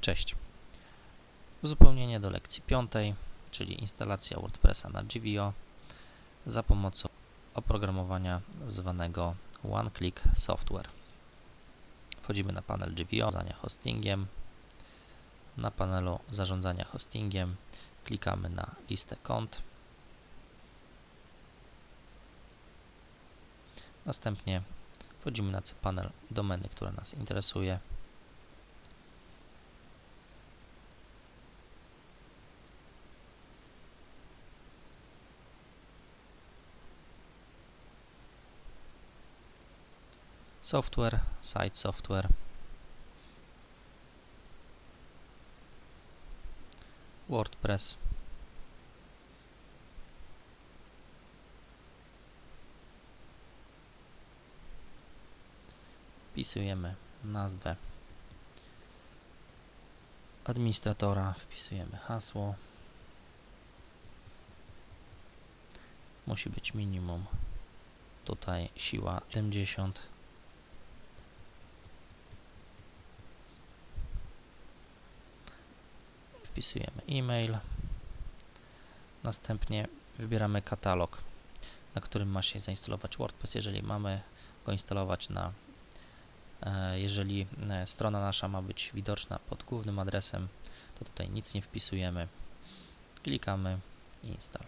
Cześć. Uzupełnienie do lekcji piątej, czyli instalacja WordPressa na GVO za pomocą oprogramowania zwanego One Click Software. Wchodzimy na panel GVO, zarządzania hostingiem. Na panelu zarządzania hostingiem klikamy na listę kont. Następnie wchodzimy na panel domeny, która nas interesuje. Software, Site Software. WordPress. Wpisujemy nazwę administratora, wpisujemy hasło. Musi być minimum tutaj siła 70. wpisujemy e-mail, następnie wybieramy katalog, na którym ma się zainstalować WordPress. Jeżeli mamy go instalować na, e, jeżeli e, strona nasza ma być widoczna pod głównym adresem, to tutaj nic nie wpisujemy. Klikamy install.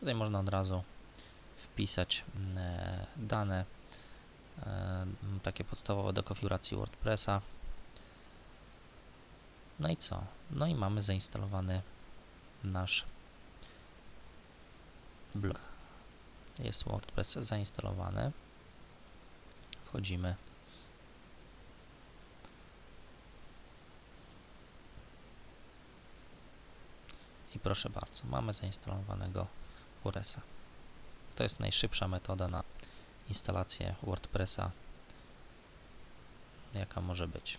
Tutaj można od razu wpisać e, dane takie podstawowe do konfiguracji WordPressa. No i co? No i mamy zainstalowany nasz blog. Jest WordPress zainstalowany. Wchodzimy. I proszę bardzo, mamy zainstalowanego WordPressa. To jest najszybsza metoda na instalację WordPressa, jaka może być.